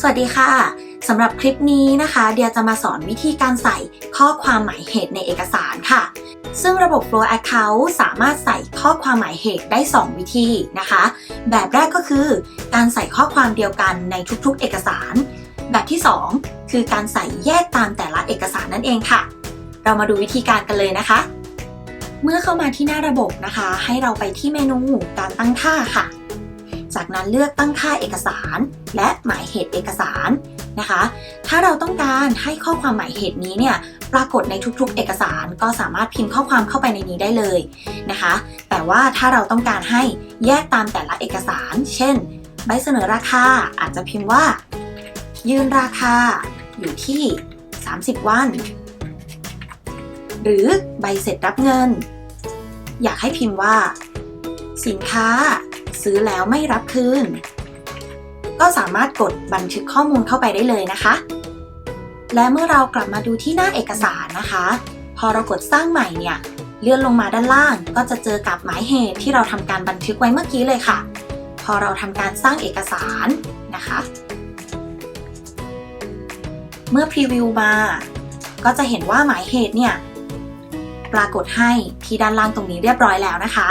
สวัสดีค่ะสำหรับคลิปนี้นะคะ เดียจะมาสอนวิธีการใส่ข้อความหมายเหตุในเอกสารค่ะ ซึ่งระบบ Flow Account สามารถใส่ข้อความหมายเหตุได้ 2 วิธีนะคะ แบบแรกก็คือ การใส่ข้อความเดียวกันในทุกๆ เอกสาร แบบที่ 2 คือการใส่แยกตามแต่ละเอกสารนั่นเองค่ะ เรามาดูวิธีการกันเลยนะคะ เมื่อเข้ามาที่หน้าระบบนะคะ ให้เราไปที่เมนูการตั้งค่าค่ะ นั้นเลือกตั้งค่าเอกสาร และหมายเหตุเอกสารนะคะ ถ้าเราต้องการให้ข้อความหมายเหตุนี้เนี่ยปรากฏในทุกๆ เอกสารก็สามารถพิมพ์ข้อความเข้าไปในนี้ได้เลยนะคะ แต่ว่าถ้าเราต้องการให้แยกตามแต่ละเอกสาร เช่น ใบเสนอราคาอาจจะพิมพ์ว่า ยืนราคาอยู่ที่ 30 วัน หรือใบเสร็จรับเงิน อยากให้พิมพ์ว่า สินค้า ซื้อแล้วไม่รับคืน ก็สามารถกดบันทึกข้อมูลเข้าไปได้เลยนะคะ และเมื่อเรากลับมาดูที่หน้าเอกสารนะคะ พอเรากดสร้างใหม่เนี่ยเลื่อนลงมาด้านล่าง ก็จะเจอกับหมายเหตุที่เราทำการบันทึกไว้เมื่อกี้เลยค่ะ พอเราทำการสร้างเอกสารนะคะ เมื่อพรีวิวมาก็จะเห็นว่าหมายเหตุเนี่ยปรากฏให้ที่ด้านล่างตรงนี้เรียบร้อยแล้วนะคะ